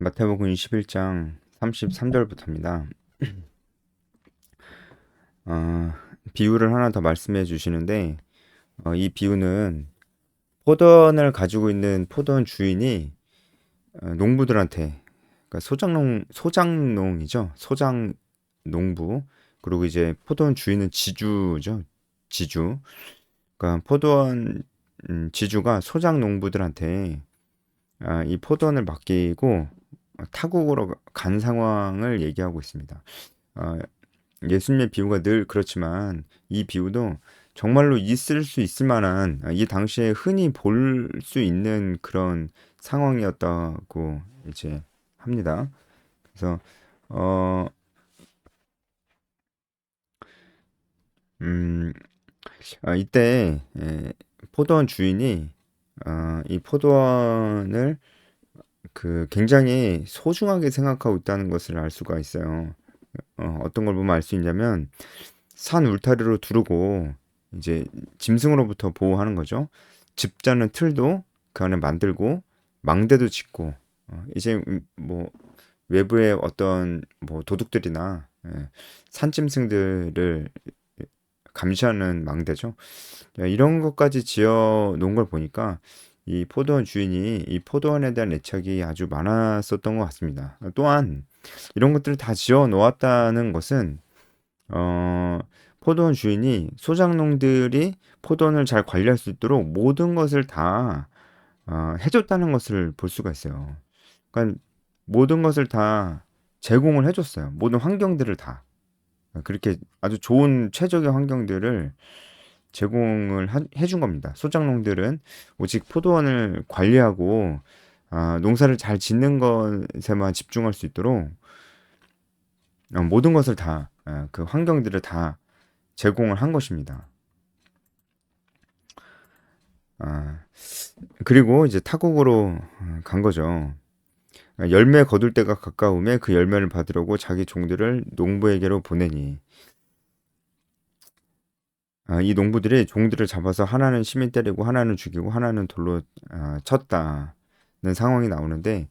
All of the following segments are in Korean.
마태복음 21장 33절부터입니다. 어, 비유를 하나 더 말씀해 주시는데 어, 이 비유는 포도원을 가지고 있는 포도원 주인이 어, 농부들한테 그러니까 소장농 소장농이죠. 소장 농부 그리고 이제 포도원 주인은 지주죠. 지주. 그러니까 포도원 음, 지주가 소장 농부들한테 아, 이 포도원을 맡기고 타국으로 간 상황을 얘기하고 있습니다. 어, 예수님의 비유가 늘 그렇지만 이 비유도 정말로 있을 수 있을 만한 이 당시에 흔히 볼 수 있는 그런 상황이었다고 이제 합니다. 그래서 어, 음, 아, 이때 에, 포도원 주인이 어, 이 포도원을 그 굉장히 소중하게 생각하고 있다는 것을 알 수가 있어요. 어, 어떤 걸 보면 알 수 있냐면 산 울타리로 두르고 이제 짐승으로부터 보호하는 거죠. 집자는 틀도 그 안에 만들고 망대도 짓고 어, 이제 뭐 외부의 어떤 뭐 도둑들이나 예, 산짐승들을 감시하는 망대죠. 이런 것까지 지어 놓은 걸 보니까 이 포도원 주인이 이 포도원에 대한 애착이 아주 많았었던 것 같습니다. 또한 이런 것들을 다 지어 놓았다는 것은 어, 포도원 주인이 소장농들이 포도원을 잘 관리할 수 있도록 모든 것을 다 어, 해줬다는 것을 볼 수가 있어요. 그러니까 모든 것을 다 제공을 해줬어요. 모든 환경들을 다 그렇게 아주 좋은 최적의 환경들을 제공을 해준 겁니다. 소장농들은 오직 포도원을 관리하고 아, 농사를 잘 짓는 것에만 집중할 수 있도록 어, 모든 것을 다, 아, 그 환경들을 다 제공을 한 것입니다. 아, 그리고 이제 타국으로 어, 간 거죠. 열매 거둘 때가 가까움에 그 열매를 받으려고 자기 종들을 농부에게로 보내니 아, 이 농부들이 종들을 잡아서 하나는 시민 때리고 하나는 죽이고 하나는 돌로 아, 쳤다는 상황이 나오는데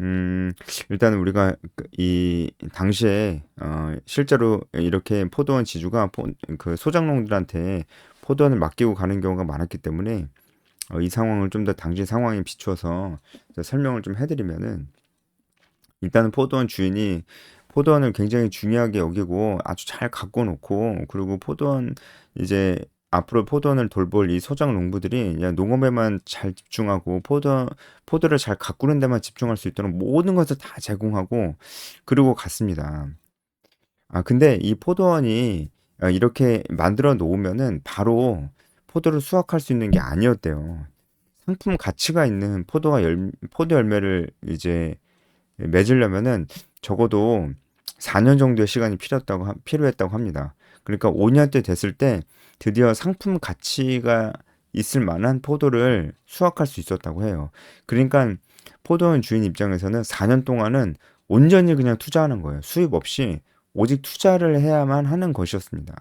음, 일단 우리가 그이 당시에 어, 실제로 이렇게 포도원 지주가 포, 그 소장농들한테 포도원을 맡기고 가는 경우가 많았기 때문에 어, 이 상황을 좀 더 당시 상황에 비추어서 설명을 좀 해드리면은 일단은 포도원 주인이 포도원을 굉장히 중요하게 여기고 아주 잘 갖고 놓고 그리고 포도원 이제 앞으로 포도원을 돌볼 이 소장 농부들이 농업에만 잘 집중하고 포도 포도를 잘 가꾸는 데만 집중할 수 있도록 모든 것을 다 제공하고 그리고 갔습니다. 아 근데 이 포도원이 어, 이렇게 만들어 놓으면은 바로 포도를 수확할 수 있는 게 아니었대요. 상품 가치가 있는 포도와 열 포도 열매를 이제 맺으려면은 적어도 4년 정도의 시간이 필요했다고, 필요했다고 합니다. 그러니까 5년째 됐을 때 드디어 상품 가치가 있을 만한 포도를 수확할 수 있었다고 해요. 그러니까 포도원 주인 입장에서는 4년 동안은 온전히 그냥 투자하는 거예요. 수입 없이 오직 투자를 해야만 하는 것이었습니다.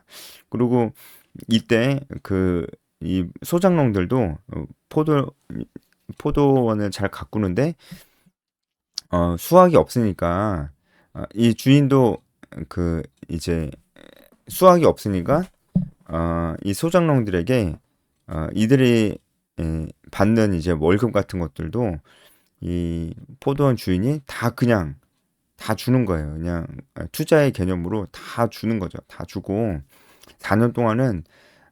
그리고 이때 그 이 소장농들도 포도 포도원을 잘 가꾸는데 어, 수학이 없으니까 어, 이 주인도 그 이제 수학이 없으니까 어, 이 소장농들에게 어, 이들이 예, 받는 이제 월급 같은 것들도 이 포도원 주인이 다 그냥 다 주는 거예요. 그냥 투자의 개념으로 다 주는 거죠. 다 주고 4년 동안은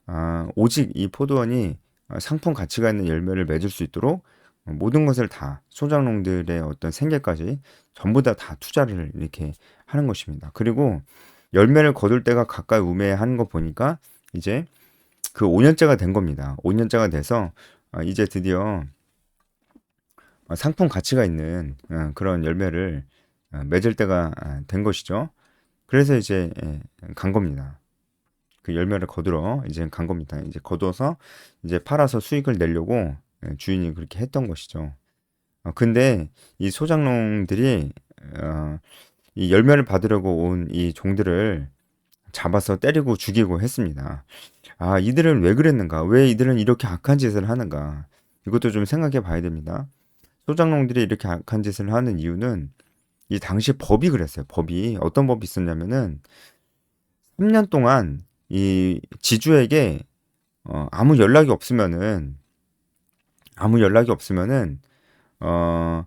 아, 오직 이 포도원이 상품 가치가 있는 열매를 맺을 수 있도록 모든 것을 다 소장농들의 어떤 생계까지 전부 다 다 투자를 이렇게 하는 것입니다. 그리고 열매를 거둘 때가 가까이 우매한 거 보니까 이제 그 5년째가 된 겁니다. 5년째가 돼서 아, 이제 드디어 상품 가치가 있는 어, 그런 열매를 어, 맺을 때가 아, 된 것이죠. 그래서 이제 예, 간 겁니다. 그 열매를 거두러 이제 간 겁니다. 이제 거두어서 이제 팔아서 수익을 내려고 예, 주인이 그렇게 했던 것이죠. 어, 근데 이 소장농들이 어, 이 열매를 받으려고 온 이 종들을 잡아서 때리고 죽이고 했습니다. 아, 이들은 왜 그랬는가? 왜 이들은 이렇게 악한 짓을 하는가? 이것도 좀 생각해 봐야 됩니다. 소장농들이 이렇게 악한 짓을 하는 이유는 이 당시 법이 그랬어요. 법이 어떤 법이 있었냐면은 3년 동안 이 지주에게 어, 아무 연락이 없으면은 아무 연락이 없으면은 어,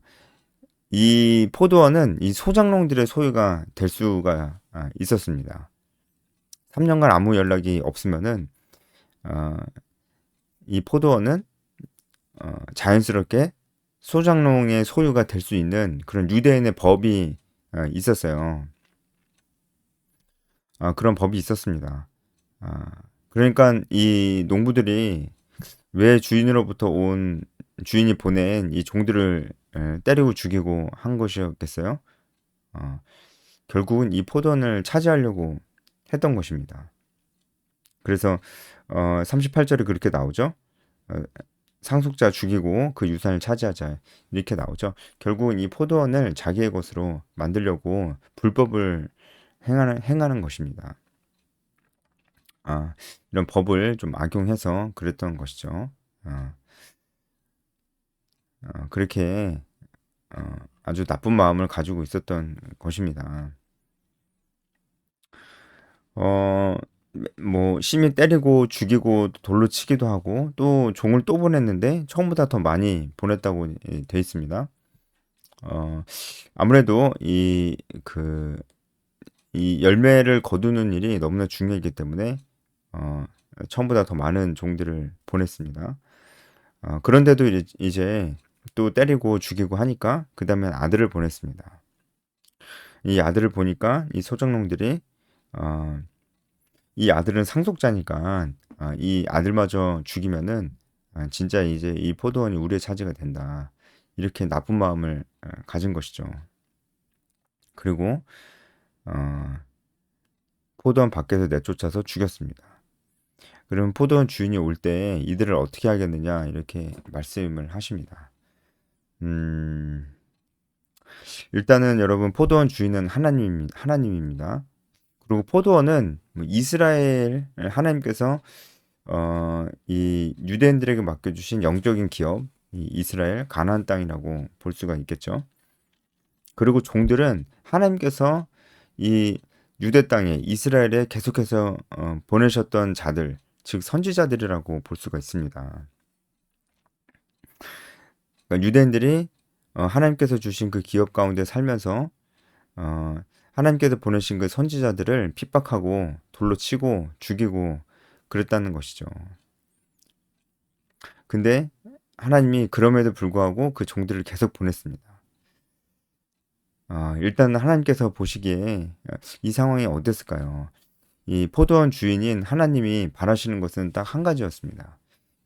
이 포도원은 이 소장농들의 소유가 될 수가 아, 있었습니다. 3년간 아무 연락이 없으면은 어, 이 포도원은 어, 자연스럽게 소장농의 소유가 될 수 있는 그런 유대인의 법이 어, 있었어요. 아, 그런 법이 있었습니다. 아, 그러니까 이 농부들이 왜 주인으로부터 온 주인이 보낸 이 종들을 에, 때리고 죽이고 한 것이었겠어요? 어, 결국은 이 포도원을 차지하려고 했던 것입니다. 그래서 어, 38절에 그렇게 나오죠. 어, 상속자 죽이고 그 유산을 차지하자 이렇게 나오죠. 결국은 이 포도원을 자기의 것으로 만들려고 불법을 행하는, 행하는 것입니다. 아, 이런 법을 좀 악용해서 그랬던 것이죠. 아, 아, 그렇게 어, 아주 나쁜 마음을 가지고 있었던 것입니다. 어, 뭐 시민 때리고 죽이고 돌로 치기도 하고 또 종을 또 보냈는데 처음보다 더 많이 보냈다고 돼 있습니다. 어, 아무래도 이 그 이 열매를 거두는 일이 너무나 중요하기 때문에 어, 처음보다 더 많은 종들을 보냈습니다. 어, 그런데도 이제 또 때리고 죽이고 하니까 그 다음에 아들을 보냈습니다. 이 아들을 보니까 이 소장농들이 어, 이 아들은 상속자니까 아, 이 아들마저 죽이면은 아, 진짜 이제 이 포도원이 우리의 차지가 된다. 이렇게 나쁜 마음을 아, 가진 것이죠. 그리고 어, 포도원 밖에서 내쫓아서 죽였습니다. 그러면 포도원 주인이 올 때 이들을 어떻게 하겠느냐 이렇게 말씀을 하십니다. 음, 일단은 여러분 포도원 주인은 하나님 하나님입니다. 그리고 포도원은 뭐 이스라엘 하나님께서 어, 이 유대인들에게 맡겨주신 영적인 기업, 이 이스라엘 가나안 땅이라고 볼 수가 있겠죠. 그리고 종들은 하나님께서 이 유대 땅에 이스라엘에 계속해서 어, 보내셨던 자들, 즉 선지자들이라고 볼 수가 있습니다. 그러니까 유대인들이 어, 하나님께서 주신 그 기업 가운데 살면서 어, 하나님께서 보내신 그 선지자들을 핍박하고 돌로 치고 죽이고 그랬다는 것이죠. 근데 하나님이 그럼에도 불구하고 그 종들을 계속 보냈습니다. 아, 일단 하나님께서 보시기에 이 상황이 어땠을까요? 이 포도원 주인인 하나님이 바라시는 것은 딱 한 가지였습니다.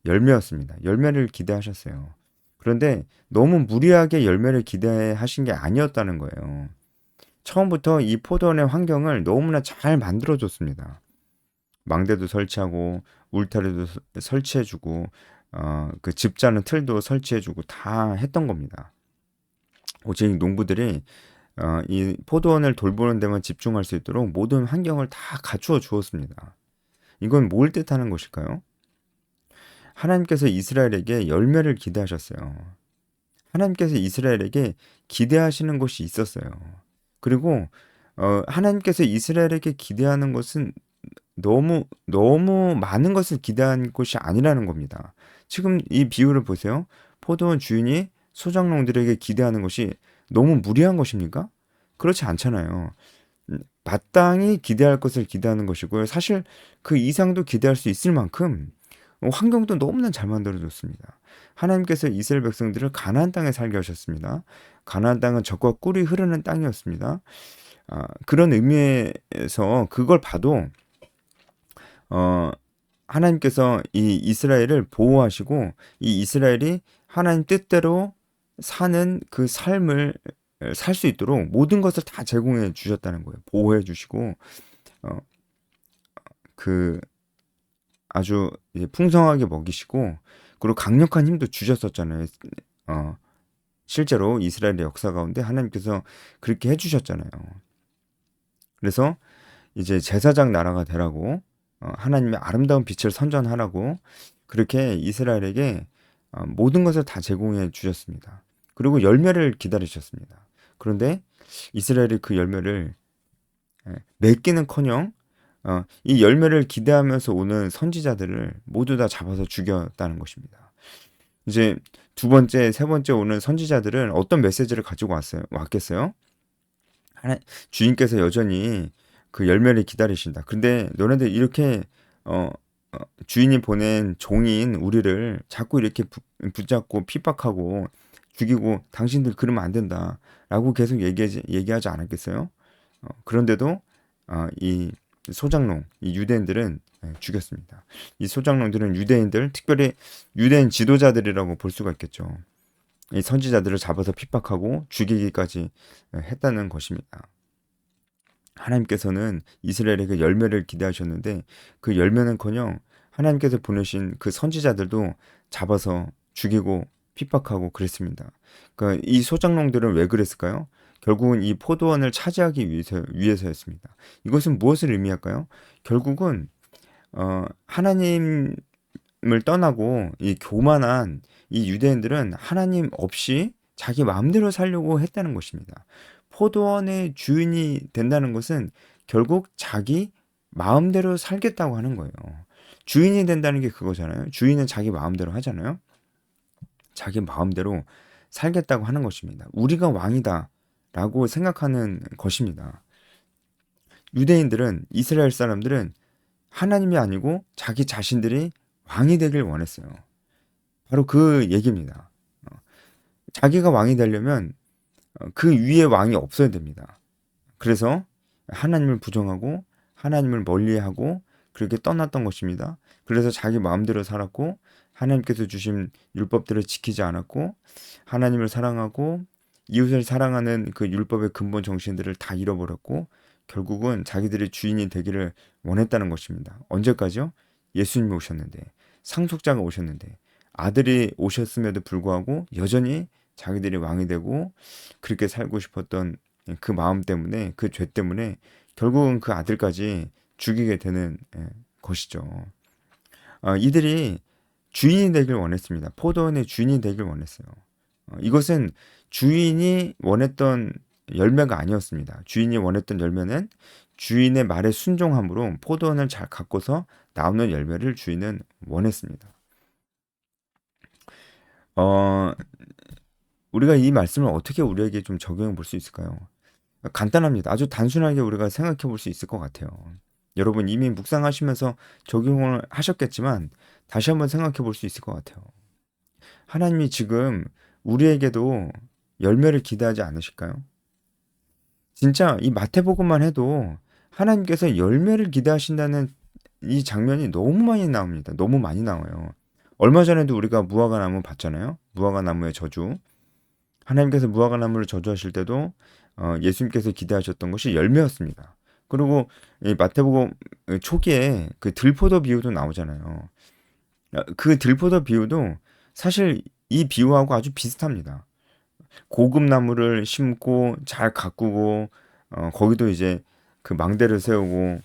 열매였습니다. 열매를 기대하셨어요. 그런데 너무 무리하게 열매를 기대하신 게 아니었다는 거예요. 처음부터 이 포도원의 환경을 너무나 잘 만들어줬습니다. 망대도 설치하고 울타리도 설치해주고 어, 그 집자는 틀도 설치해주고 다 했던 겁니다. 오직 농부들이 어, 이 포도원을 돌보는 데만 집중할 수 있도록 모든 환경을 다 갖추어 주었습니다. 이건 뭘 뜻하는 것일까요? 하나님께서 이스라엘에게 열매를 기대하셨어요. 하나님께서 이스라엘에게 기대하시는 것이 있었어요. 그리고 어, 하나님께서 이스라엘에게 기대하는 것은 너무 너무 많은 것을 기대한 것이 아니라는 겁니다. 지금 이 비유를 보세요. 포도원 주인이 소장농들에게 기대하는 것이 너무 무리한 것입니까? 그렇지 않잖아요. 음, 마땅히 기대할 것을 기대하는 것이고요. 사실 그 이상도 기대할 수 있을 만큼 환경도 너무나 잘 만들어졌습니다. 하나님께서 이스라엘 백성들을 가나안 땅에 살게 하셨습니다. 가나안 땅은 적과 꿀이 흐르는 땅이었습니다. 아, 그런 의미에서 그걸 봐도 어, 하나님께서 이 이스라엘을 보호하시고 이 이스라엘이 하나님 뜻대로 사는 그 삶을 살 수 있도록 모든 것을 다 제공해 주셨다는 거예요. 보호해 주시고 어, 그 아주 풍성하게 먹이시고 그리고 강력한 힘도 주셨었잖아요. 어, 실제로 이스라엘의 역사 가운데 하나님께서 그렇게 해주셨잖아요. 그래서 이제 제사장 나라가 되라고 어, 하나님의 아름다운 빛을 선전하라고 그렇게 이스라엘에게 어, 모든 것을 다 제공해 주셨습니다. 그리고 열매를 기다리셨습니다. 그런데 이스라엘이 그 열매를 예, 맺기는커녕 어, 이 열매를 기대하면서 오는 선지자들을 모두 다 잡아서 죽였다는 것입니다. 이제 두 번째, 세 번째 오는 선지자들은 어떤 메시지를 가지고 왔어요? 왔겠어요? 하나, 주인께서 여전히 그 열매를 기다리신다. 근데 너네들 이렇게 어, 어, 주인이 보낸 종인 우리를 자꾸 이렇게 부, 붙잡고 핍박하고 죽이고 당신들 그러면 안 된다라고 계속 얘기하지, 얘기하지 않았겠어요? 어, 그런데도 어, 이 소장농, 이 유대인들은 예, 죽였습니다. 이 소장농들은 유대인들, 특별히 유대인 지도자들이라고 볼 수가 있겠죠. 이 선지자들을 잡아서 핍박하고 죽이기까지 예, 했다는 것입니다. 하나님께서는 이스라엘에게 열매를 기대하셨는데 그 열매는커녕 하나님께서 보내신 그 선지자들도 잡아서 죽이고 핍박하고 그랬습니다. 그러니까 이 소장농들은 왜 그랬을까요? 결국은 이 포도원을 차지하기 위해서 위해서였습니다. 이것은 무엇을 의미할까요? 결국은 어, 하나님을 떠나고 이 교만한 이 유대인들은 하나님 없이 자기 마음대로 살려고 했다는 것입니다. 포도원의 주인이 된다는 것은 결국 자기 마음대로 살겠다고 하는 거예요. 주인이 된다는 게 그거잖아요. 주인은 자기 마음대로 하잖아요. 자기 마음대로 살겠다고 하는 것입니다. 우리가 왕이다. 라고 생각하는 것입니다. 유대인들은, 이스라엘 사람들은 하나님이 아니고 자기 자신들이 왕이 되길 원했어요. 바로 그 얘기입니다. 어, 자기가 왕이 되려면 어, 그 위에 왕이 없어야 됩니다. 그래서 하나님을 부정하고 하나님을 멀리하고 그렇게 떠났던 것입니다. 그래서 자기 마음대로 살았고 하나님께서 주신 율법들을 지키지 않았고 하나님을 사랑하고 이웃을 사랑하는 그 율법의 근본 정신들을 다 잃어버렸고 결국은 자기들의 주인이 되기를 원했다는 것입니다. 언제까지요? 예수님이 오셨는데 상속자가 오셨는데 아들이 오셨음에도 불구하고 여전히 자기들이 왕이 되고 그렇게 살고 싶었던 그 마음 때문에 그 죄 때문에 결국은 그 아들까지 죽이게 되는 예, 것이죠. 어, 이들이 주인이 되길 원했습니다. 포도원의 주인이 되길 원했어요. 어, 이것은 주인이 원했던 열매가 아니었습니다. 주인이 원했던 열매는 주인의 말에 순종함으로 포도원을 잘 가꿔서 나오는 열매를 주인은 원했습니다. 어, 우리가 이 말씀을 어떻게 우리에게 좀 적용해 볼 수 있을까요? 간단합니다. 아주 단순하게 우리가 생각해 볼 수 있을 것 같아요. 여러분 이미 묵상하시면서 적용을 하셨겠지만 다시 한번 생각해 볼 수 있을 것 같아요. 하나님이 지금 우리에게도 열매를 기대하지 않으실까요? 진짜 이 마태복음만 해도 하나님께서 열매를 기대하신다는 이 장면이 너무 많이 나옵니다. 너무 많이 나와요. 얼마 전에도 우리가 무화과 나무 봤잖아요. 무화과 나무의 저주. 하나님께서 무화과 나무를 저주하실 때도 어, 예수님께서 기대하셨던 것이 열매였습니다. 그리고 이 마태복음 초기에 그 들포도 비유도 나오잖아요. 그 들포도 비유도 사실 이 비유하고 아주 비슷합니다. 고급 나무를 심고 잘 가꾸고 어, 거기도 이제 그 망대를 세우고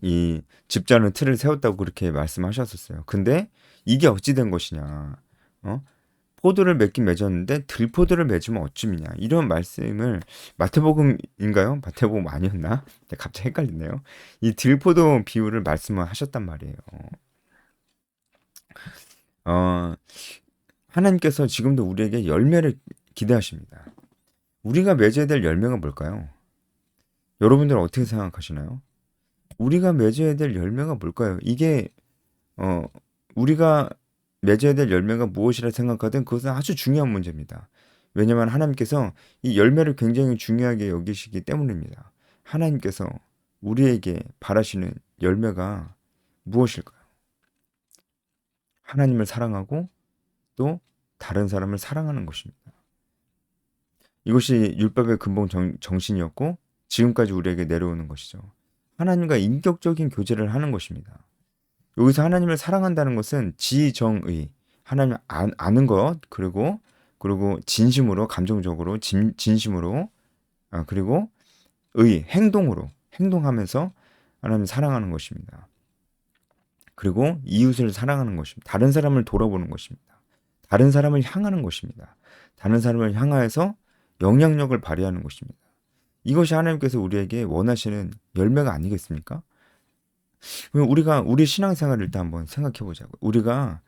이 집자는 틀을 세웠다고 그렇게 말씀하셨었어요. 근데 이게 어찌 된 것이냐? 어? 포도를 맺긴 맺었는데 들포도를 맺으면 어찌미냐 이런 말씀을 마태복음인가요? 마태복음 아니었나? 네, 갑자기 헷갈리네요. 이 들포도 비유를 말씀을 하셨단 말이에요. 어, 하나님께서 지금도 우리에게 열매를 기대하십니다. 우리가 맺어야 될 열매가 뭘까요? 여러분들은 어떻게 생각하시나요? 우리가 맺어야 될 열매가 뭘까요? 이게 어 우리가 맺어야 될 열매가 무엇이라 생각하든 그것은 아주 중요한 문제입니다. 왜냐하면 하나님께서 이 열매를 굉장히 중요하게 여기시기 때문입니다. 하나님께서 우리에게 바라시는 열매가 무엇일까요? 하나님을 사랑하고 또 다른 사람을 사랑하는 것입니다. 이것이 율법의 근본 정, 정신이었고 지금까지 우리에게 내려오는 것이죠. 하나님과 인격적인 교제를 하는 것입니다. 여기서 하나님을 사랑한다는 것은 지정의 하나님 아, 아는 것 그리고 그리고 진심으로 감정적으로 진, 진심으로 아, 그리고 의 행동으로 행동하면서 하나님 사랑하는 것입니다. 그리고 이웃을 사랑하는 것입니다. 다른 사람을 돌아보는 것입니다. 다른 사람을 향하는 것입니다. 다른 사람을 향하여서 영향력을 발휘하는 것입니다. 이것이 하나님께서 우리에게 원하시는 열매가 아니겠습니까? 우리가 우리 신앙생활을 일단 한번 생각해 보자고. 우리가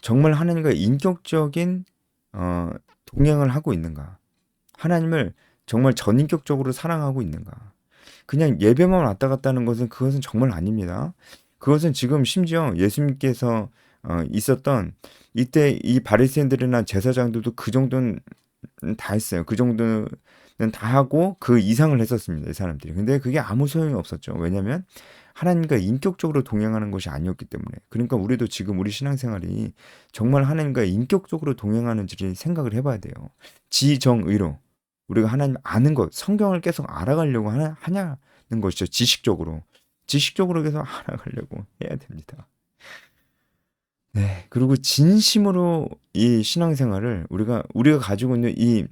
정말 하나님과 인격적인 어, 동행을 하고 있는가? 하나님을 정말 전인격적으로 사랑하고 있는가? 그냥 예배만 왔다 갔다 하는 것은 그것은 정말 아닙니다. 그것은 지금 심지어 예수님께서 어, 있었던 이때 이 바리새인들이나 제사장들도 그 정도는 다 했어요. 그 정도는 다 하고 그 이상을 했었습니다. 이 사람들이. 근데 그게 아무 소용이 없었죠. 왜냐하면 하나님과 인격적으로 동행하는 것이 아니었기 때문에. 그러니까 우리도 지금 우리 신앙생활이 정말 하나님과 인격적으로 동행하는지를 생각을 해봐야 돼요. 지정의로 우리가 하나님 아는 것, 성경을 계속 알아가려고 하냐, 하냐는 것이죠. 지식적으로. 지식적으로 계속 알아가려고 해야 됩니다. 네. 그리고 진심으로 이 신앙생활을 우리가, 우리가 가지고 있는 이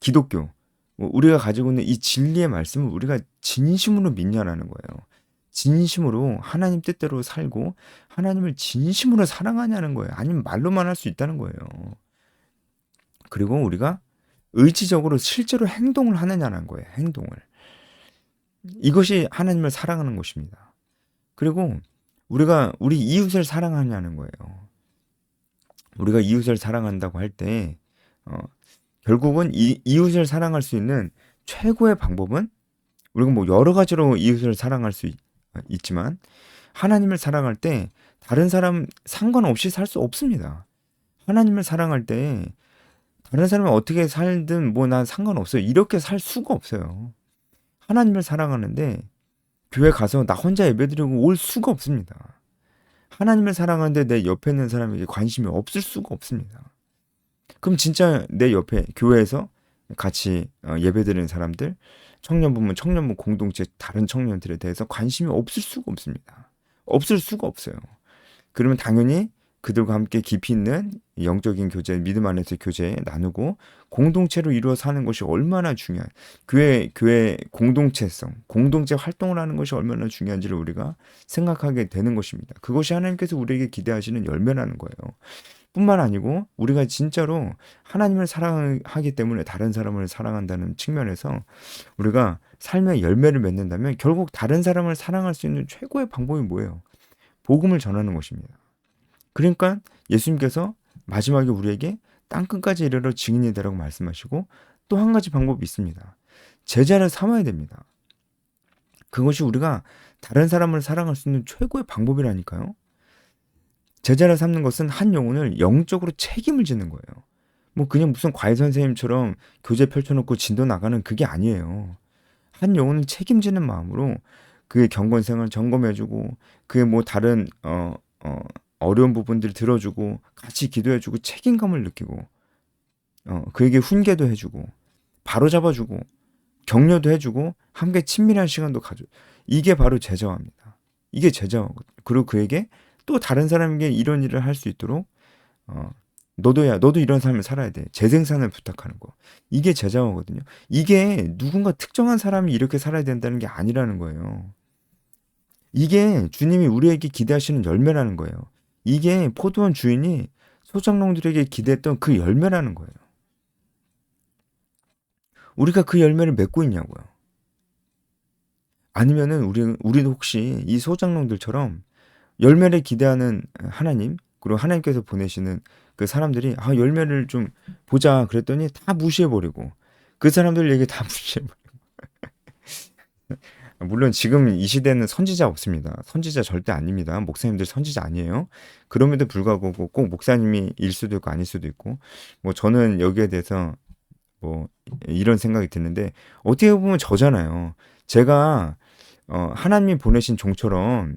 기독교, 뭐 우리가 가지고 있는 이 진리의 말씀을 우리가 진심으로 믿냐라는 거예요. 진심으로 하나님 뜻대로 살고 하나님을 진심으로 사랑하냐는 거예요. 아니면 말로만 할 수 있다는 거예요. 그리고 우리가 의지적으로 실제로 행동을 하느냐는 거예요. 행동을. 이것이 하나님을 사랑하는 것입니다. 그리고 우리가 우리 이웃을 사랑하냐는 거예요. 우리가 이웃을 사랑한다고 할 때 어, 결국은 이, 이웃을 사랑할 수 있는 최고의 방법은 우리가 뭐 여러 가지로 이웃을 사랑할 수 있, 있지만 하나님을 사랑할 때 다른 사람 상관없이 살 수 없습니다. 하나님을 사랑할 때 다른 사람이 어떻게 살든 뭐 난 상관없어요. 이렇게 살 수가 없어요. 하나님을 사랑하는데 교회 가서 나 혼자 예배드리고 올 수가 없습니다. 하나님을 사랑하는데 내 옆에 있는 사람에게 관심이 없을 수가 없습니다. 그럼 진짜 내 옆에 교회에서 같이 어, 예배드리는 사람들, 청년부문, 청년부 공동체 다른 청년들에 대해서 관심이 없을 수가 없습니다. 없을 수가 없어요. 그러면 당연히 그들과 함께 깊이 있는 영적인 교제, 믿음 안에서 교제 나누고 공동체로 이루어 사는 것이 얼마나 중요한 교회 교회 공동체성, 공동체 활동을 하는 것이 얼마나 중요한지를 우리가 생각하게 되는 것입니다. 그것이 하나님께서 우리에게 기대하시는 열매라는 거예요. 뿐만 아니고 우리가 진짜로 하나님을 사랑하기 때문에 다른 사람을 사랑한다는 측면에서 우리가 삶의 열매를 맺는다면 결국 다른 사람을 사랑할 수 있는 최고의 방법이 뭐예요? 복음을 전하는 것입니다. 그러니까 예수님께서 마지막에 우리에게 땅끝까지 이르러 증인이 되라고 말씀하시고 또 한 가지 방법이 있습니다. 제자를 삼아야 됩니다. 그것이 우리가 다른 사람을 사랑할 수 있는 최고의 방법이라니까요. 제자를 삼는 것은 한 영혼을 영적으로 책임을 지는 거예요. 뭐 그냥 무슨 과외 선생님처럼 교재 펼쳐놓고 진도 나가는 그게 아니에요. 한 영혼을 책임지는 마음으로 그의 경건생활 점검해주고 그의 뭐 다른 어, 어, 어려운 부분들 들어주고 같이 기도해주고 책임감을 느끼고 어, 그에게 훈계도 해주고 바로 잡아주고 격려도 해주고 함께 친밀한 시간도 가져. 이게 바로 제자화입니다. 이게 제자화거든요. 그리고 그에게 또 다른 사람에게 이런 일을 할 수 있도록 어, 너도야, 너도 이런 삶을 살아야 돼. 재생산을 부탁하는 거. 이게 제자화거든요. 이게 누군가 특정한 사람이 이렇게 살아야 된다는 게 아니라는 거예요. 이게 주님이 우리에게 기대하시는 열매라는 거예요. 이게 포도원 주인이 소장농들에게 기대했던 그 열매라는 거예요. 우리가 그 열매를 맺고 있냐고요. 아니면은 우리 우리도 혹시 이 소장농들처럼 열매를 기대하는 하나님 그리고 하나님께서 보내시는 그 사람들이 아 열매를 좀 보자 그랬더니 다 무시해 버리고 그 사람들 얘기 다 무시해 버리고 물론 지금 이 시대는 선지자 없습니다. 선지자 절대 아닙니다. 목사님들 선지자 아니에요. 그럼에도 불구하고 꼭 목사님이 일 수도 있고 아닐 수도 있고 뭐 저는 여기에 대해서 뭐 이런 생각이 드는데 어떻게 보면 저잖아요. 제가 어 하나님이 보내신 종처럼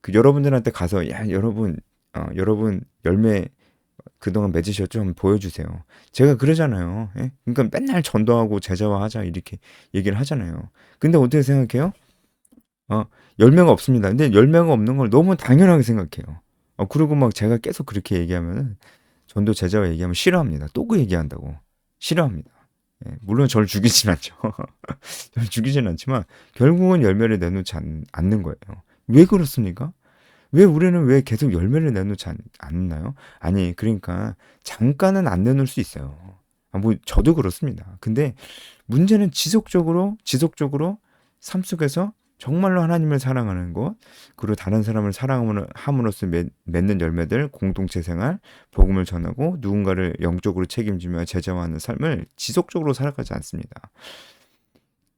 그 여러분들한테 가서 야 여러분 어, 여러분 열매 그동안 맺으셨죠? 한번 보여주세요. 제가 그러잖아요. 예? 그러니까 맨날 전도하고 제자화 하자 이렇게 얘기를 하잖아요. 근데 어떻게 생각해요? 어, 열매가 없습니다. 근데 열매가 없는 걸 너무 당연하게 생각해요. 어, 그리고 막 제가 계속 그렇게 얘기하면은 전도 제자와 얘기하면 싫어합니다. 또 그 얘기한다고. 싫어합니다. 예, 물론 저를 죽이진 않죠. 저를 죽이진 않지만 결국은 열매를 내놓지 않, 않는 거예요. 왜 그렇습니까? 왜 우리는 왜 계속 열매를 내놓지 않, 않나요? 아니, 그러니까 잠깐은 안 내놓을 수 있어요. 아, 뭐 저도 그렇습니다. 근데 문제는 지속적으로 지속적으로 삶 속에서 정말로 하나님을 사랑하는 것, 그리고 다른 사람을 사랑함으로써 맺는 열매들, 공동체 생활, 복음을 전하고 누군가를 영적으로 책임지며 제자화하는 삶을 지속적으로 살아가지 않습니다.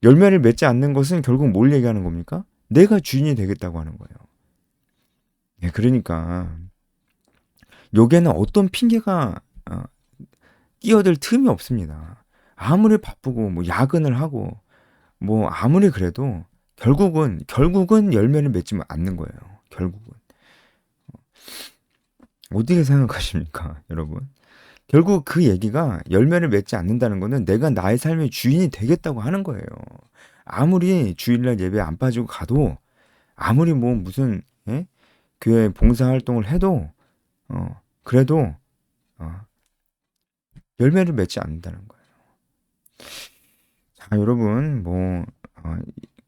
열매를 맺지 않는 것은 결국 뭘 얘기하는 겁니까? 내가 주인이 되겠다고 하는 거예요. 네, 그러니까 여기에는 어떤 핑계가 어, 끼어들 틈이 없습니다. 아무리 바쁘고 뭐 야근을 하고 뭐 아무리 그래도 결국은 결국은 열매를 맺지 않는 거예요. 결국은 어떻게 생각하십니까, 여러분? 결국 그 얘기가 열매를 맺지 않는다는 거는 내가 나의 삶의 주인이 되겠다고 하는 거예요. 아무리 주일날 예배 안 빠지고 가도 아무리 뭐 무슨 예? 교회 봉사 활동을 해도 어 그래도 어 열매를 맺지 않는다는 거예요. 자, 여러분 뭐 어,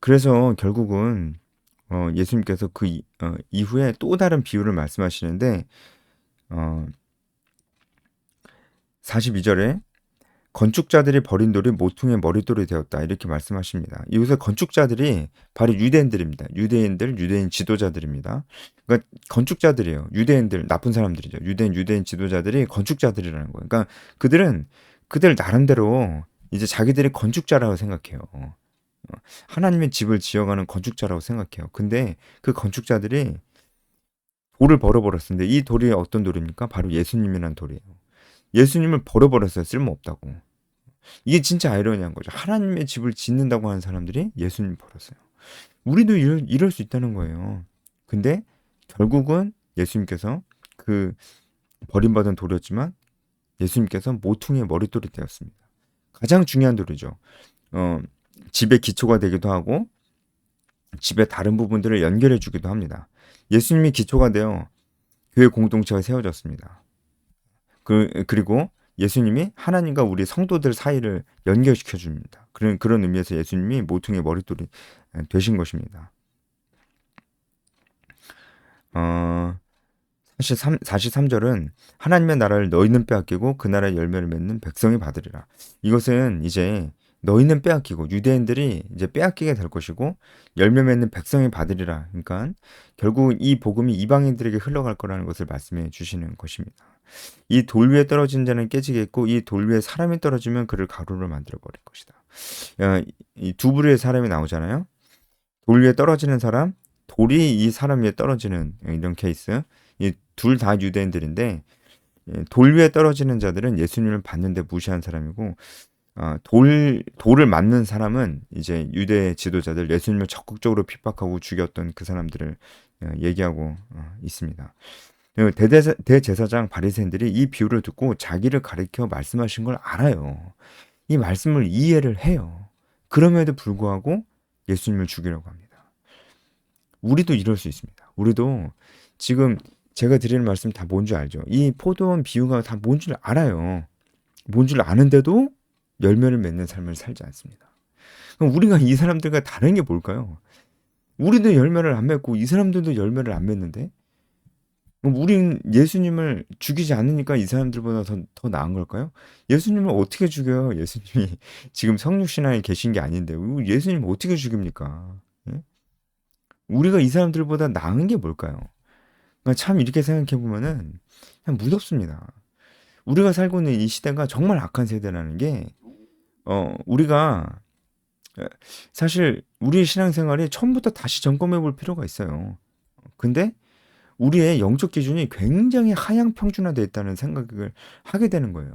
그래서 결국은 어, 예수님께서 그 이, 어, 이후에 또 다른 비유를 말씀하시는데 어, 42절에 건축자들이 버린 돌이 모퉁이의 머릿돌이 되었다 이렇게 말씀하십니다. 이곳에 건축자들이 바로 유대인들입니다. 유대인들, 유대인 지도자들입니다. 그러니까 건축자들이에요. 유대인들 나쁜 사람들이죠. 유대인, 유대인 지도자들이 건축자들이라는 거예요. 그러니까 그들은 그들 나름대로 이제 자기들이 건축자라고 생각해요. 하나님의 집을 지어가는 건축자라고 생각해요. 근데 그 건축자들이 돌을 벌어버렸는데 이 돌이 어떤 돌입니까? 바로 예수님이란 돌이에요. 예수님을 버려버렸어요. 쓸모없다고. 이게 진짜 아이러니한 거죠. 하나님의 집을 짓는다고 하는 사람들이 예수님 버렸어요. 우리도 이럴, 이럴 수 있다는 거예요. 근데 결국은 예수님께서 그 버림받은 돌이었지만 예수님께서 모퉁이의 머릿돌이 되었습니다. 가장 중요한 돌이죠. 어, 집의 기초가 되기도 하고 집의 다른 부분들을 연결해 주기도 합니다. 예수님이 기초가 되어 교회 공동체가 세워졌습니다. 그, 그리고 예수님이 하나님과 우리 성도들 사이를 연결시켜 줍니다. 그런 그런 의미에서 예수님이 모퉁이 머릿돌이 되신 것입니다. 어, 43, 43절은 하나님의 나라를 너희는 빼앗기고 그 나라의 열매를 맺는 백성이 받으리라. 이것은 이제 너희는 빼앗기고 유대인들이 이제 빼앗기게 될 것이고 열매 맺는 백성이 받으리라. 그러니까 결국 이 복음이 이방인들에게 흘러갈 거라는 것을 말씀해 주시는 것입니다. 이 돌 위에 떨어진 자는 깨지겠고 이 돌 위에 사람이 떨어지면 그를 가루로 만들어 버릴 것이다. 어, 이두 부류의 사람이 나오잖아요. 돌 위에 떨어지는 사람, 돌이 이 사람 위에 떨어지는 이런 케이스. 이 둘 다 유대인들인데 예, 돌 위에 떨어지는 자들은 예수님을 봤는데 무시한 사람이고 어, 돌 돌을 맞는 사람은 이제 유대 지도자들 예수님을 적극적으로 핍박하고 죽였던 그 사람들을 어, 얘기하고 어, 있습니다. 대대사, 대제사장 바리새인들이 이 비유를 듣고 자기를 가리켜 말씀하신 걸 알아요. 이 말씀을 이해를 해요. 그럼에도 불구하고 예수님을 죽이려고 합니다. 우리도 이럴 수 있습니다. 우리도 지금 제가 드리는 말씀 다 뭔 줄 알죠? 이 포도원 비유가 다 뭔 줄 알아요. 뭔 줄 아는데도 열매를 맺는 삶을 살지 않습니다. 그럼 우리가 이 사람들과 다른 게 뭘까요? 우리도 열매를 안 맺고 이 사람들도 열매를 안 맺는데 우린 예수님을 죽이지 않으니까 이 사람들보다 더, 더 나은 걸까요? 예수님을 어떻게 죽여요? 예수님이 지금 성육신앙에 계신 게 아닌데 예수님 어떻게 죽입니까? 예? 우리가 이 사람들보다 나은 게 뭘까요? 그러니까 참 이렇게 생각해 보면은 그냥 무섭습니다. 우리가 살고 있는 이 시대가 정말 악한 세대라는 게 어, 우리가 사실 우리의 신앙생활이 처음부터 다시 점검해 볼 필요가 있어요. 근데 우리의 영적 기준이 굉장히 하향 평준화되어 있다는 생각을 하게 되는 거예요.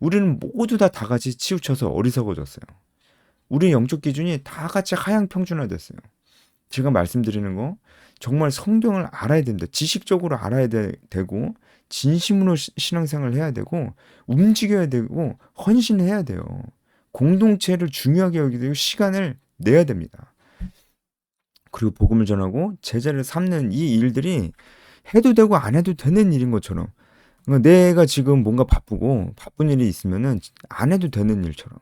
우리는 모두 다 다 같이 치우쳐서 어리석어졌어요. 우리의 영적 기준이 다 같이 하향 평준화됐어요. 제가 말씀드리는 거 정말 성경을 알아야 됩니다. 지식적으로 알아야 되, 고 진심으로 시, 신앙생활을 해야 되고 움직여야 되고 헌신해야 돼요. 공동체를 중요하게 여기게 되고 시간을 내야 됩니다. 그리고 복음을 전하고 제자를 삼는 이 일들이 해도 되고 안 해도 되는 일인 것처럼 그러니까 내가 지금 뭔가 바쁘고 바쁜 일이 있으면은 안 해도 되는 일처럼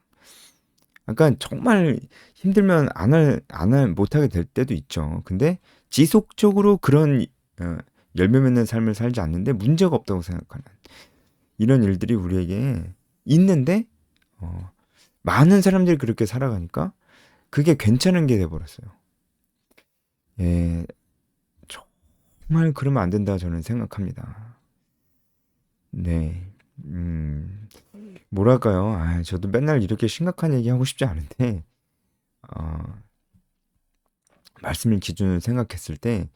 약간 정말 힘들면 안 할, 안 할, 못하게 될 때도 있죠. 근데 지속적으로 그런 어, 열매 맺는 삶을 살지 않는데 문제가 없다고 생각하는 이런 일들이 우리에게 있는데 어, 많은 사람들이 그렇게 살아가니까 그게 괜찮은 게 돼버렸어요. 예, 정말 그러면 안 된다 저는 생각합니다. 네, 음, 뭐랄까요? 아, 저도 맨날 이렇게 심각한 얘기 하고 싶지 않은데, 어, 말씀을 기준으로 생각했을 때,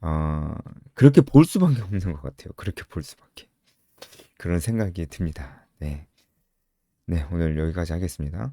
어, 그렇게 볼 수밖에 없는 것 같아요. 그렇게 볼 수밖에. 그런 생각이 듭니다. 네. 네, 오늘 여기까지 하겠습니다.